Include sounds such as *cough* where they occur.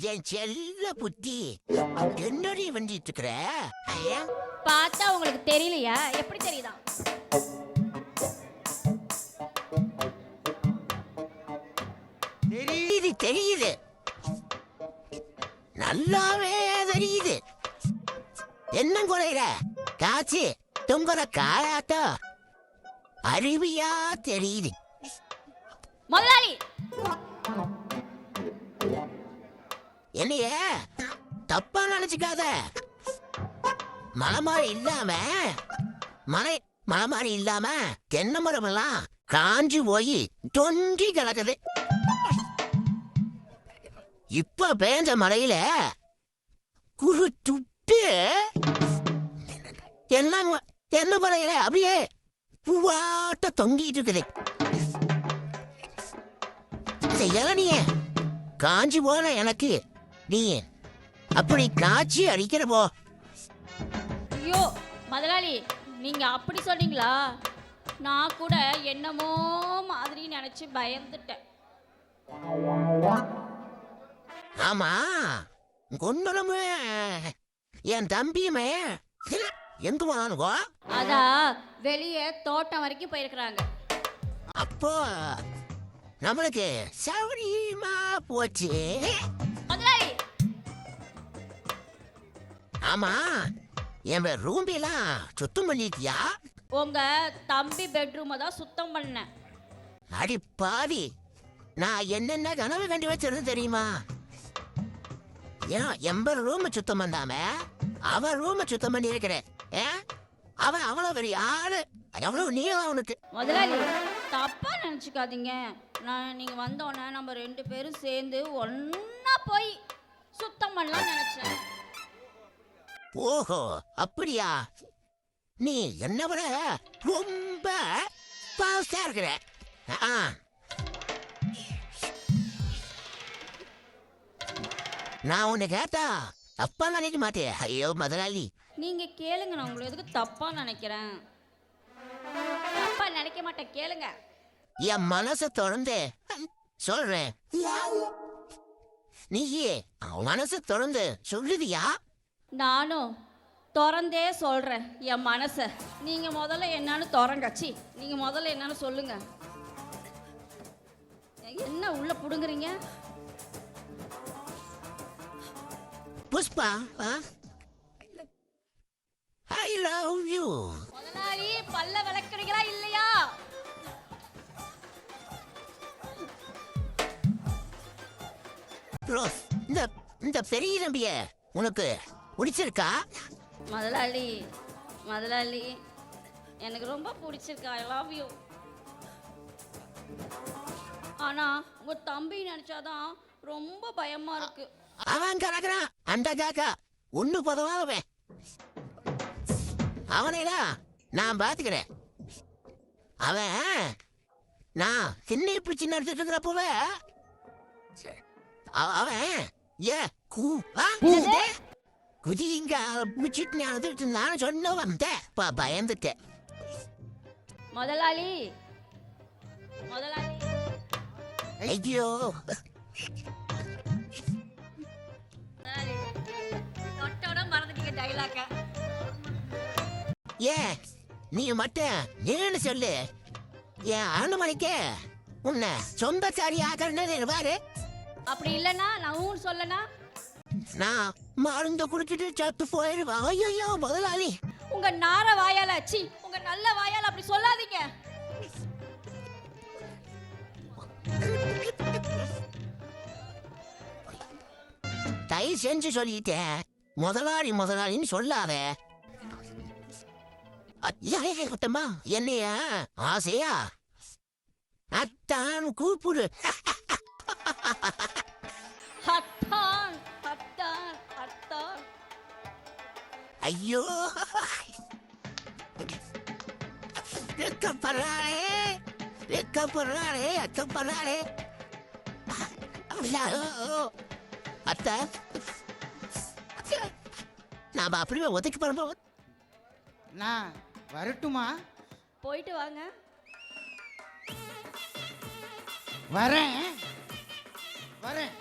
என் செல்ல புத்தி. என்னடி வண்டிட்டு இருக்கிற பார்த்தா உங்களுக்கு தெரியலையா? எப்படி தெரியுதா? தெரியுது தெரியுது. நல்லாவே தெரியுது. என்ன குறையிற? காய்ச்சி தொங்குற காயாட்டம் அருவியா தெரியுது. முதலாளி! என்னையே? தப்பா நினைச்சுக்காத. மலை இல்லாம மலை மலை இல்லாம தென்னை மரம் எல்லாம் காஞ்சு போய் தொன்றி கிடக்குது. இப்ப பேஞ்ச மலையில குரு துட்டு என்ன தென்னை மலையில அப்படியே பூவாட்ட தொங்கிட்டு இருக்குது. இந்த இளநிய காஞ்சி போன எனக்கு நீ அப்படி காய்ச்சி அடிக்கிற போ ஐயோ முதலாளி நீங்க அப்படி சொன்னீங்களா? நான் கூட என்னமோ மாதிரி நினைச்சு பயந்துட்டேன். ஆமா கொண்டனமே என் தம்பியுமே. எங்க போனானுங்கோ அதா வெளியே தோட்டம் வரைக்கும் போயிருக்கிறாங்க. அப்போ நம்மளுக்கு சௌரியமா போச்சு. ஆமா என் ரூம்பெல்லாம் சுத்தம் பண்ணிட்டியா? உங்க தம்பி பெட்ரூமை தான் சுத்தம் பண்ணேன். அடி பாவி நான் என்னென்ன கனவு கண்டு வச்சிருந்தேன் தெரியுமா? ஏன் எண்பது ரூம் சுத்தம் பண்ணாம அவன் ரூம் சுத்தம் பண்ணி இருக்கிறேன் அவன் அவ்வளவு பெரிய ஆளு எவ்வளவு நீளம் அவனுக்கு. முதலாளி தப்பா நினச்சிக்காதீங்க. நான் நீங்க வந்தோடனே நம்ம ரெண்டு பேரும் சேர்ந்து ஒண்ணா போய் சுத்தம் பண்ணலாம் ஓஹோ அப்படியா? நீ என்ன விட ரொம்ப பாஸ்டா இருக்கிற? ஆ. நான் உன்னை கேட்டா தப்பா நினைக்க மாட்டேன். ஐயோ முதலாளி. நீங்க கேளுங்க நான் உங்களை எதுக்கு தப்பா நினைக்கிறேன்? தப்பா நினைக்க மாட்டேன் கேளுங்க. என் மனசை திறந்து சொல்றேன். நீ மனசை திறந்து சொல்லுவியா? நானும் திறந்தே சொல்றேன் என் மனசை. நீங்க முதல்ல என்னன்னு திறங்கச்சி நீங்க முதல்ல என்னன்னு சொல்லுங்க. என்ன உள்ள புடுங்குறீங்க? புஷ்பா ஐ லவ் யூ முதலாளி பல்ல விளக்குறீங்களா இல்லையா? ரோஸ் இந்த இந்த பெரிய நம்பிய உனக்கு பிடிச்சிருக்கா? முதலாளி முதலாளி எனக்கு ரொம்ப பிடிச்சிருக்கு. ஐ லவ் யூ ஆனா உங்க தம்பி நினைச்சாதான் ரொம்ப பயமா இருக்கு. அவன் கிடக்குறான் அந்த காக்கா ஒண்ணு பதவாதவன் அவனைலாம் நான் பாத்துக்கிறேன் அவன் நான் சின்ன பிடிச்சி நடத்திட்டு இருக்கிறப்பவே அவ- அவன் ஏ கூ ஆ? குதிங்க பிடிச்சிட்டு நடந்துட்டு நான் சொன்ன வந்தேன் ப- பயந்துட்டேன். முதலாளி. முதலாளி. ஐயோ. ஏ நீ மட்டும் ஏன்னு சொல்லு. என் அனுமதிக்க? உன்னை சொந்தக்காரி ஆகிறன்னு பாரு. அப்படி இல்லைன்னா நான் ஊன்னு சொல்லனா நான் மருந்து குடிச்சிட்டு சத்து போயிடுவேன் ஐயோ முதலாளி. உங்க நார வாயால சி உங்க நல்ல வாயால அப்படி சொல்லாதீங்க. தயவு செஞ்சு சொல்லிட்டேன் முதலாளி முதலாளின்னு சொல்லாத. குத்தம்மா. என்னைய? ஆசையா? அத்தான் கூப்பிடு. *laughs* ஐயோ. வெக்கப்படுறாளே வெக்கப்படுறாளே அத்தப்படுறாளே அத்த. நாம அப்படியே ஒதுக்கி போறோம் நான் வரட்டுமா? போயிட்டு வாங்க. வரேன். வரேன்.